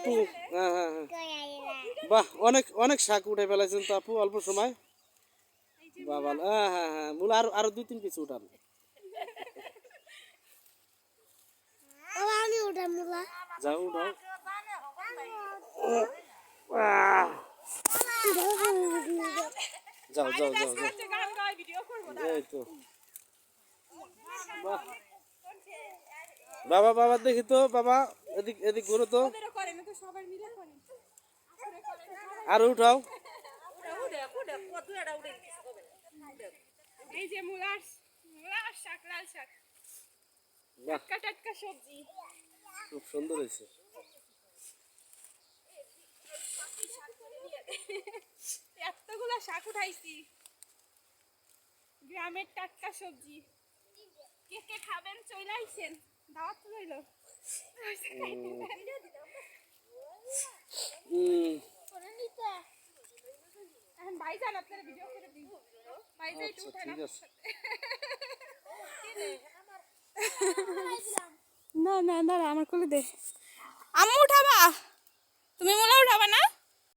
আপু হ্যাঁ হ্যাঁ হ্যাঁ। বাহ, অনেক অনেক শাক উঠে ফেলাইছেন তো আপু, অল্প সময়। বাবা হ্যাঁ হ্যাঁ হ্যাঁ মূল আরও আরও দুই, তিন পিস উঠান। যাও, উঠাও। যাও যাও যাও। এই তো। বাহ। বাবা বাবা, দেখি তো, বাবা। এদিক এদিক ঘুরো তো। আর উঠাও। এই যে মূলার মূলার শাক লাল শাক। টাটকা টাটকা সবজি। খুব সুন্দর হয়েছে। এতগুলা শাক উঠাইছি। গ্রামের টাটকা সবজি। কে কে খাবেন চলে আইছেন। দাওয়াত তো রইল না না দাঁড়া আমার কোলে দে। আমি উঠাবা।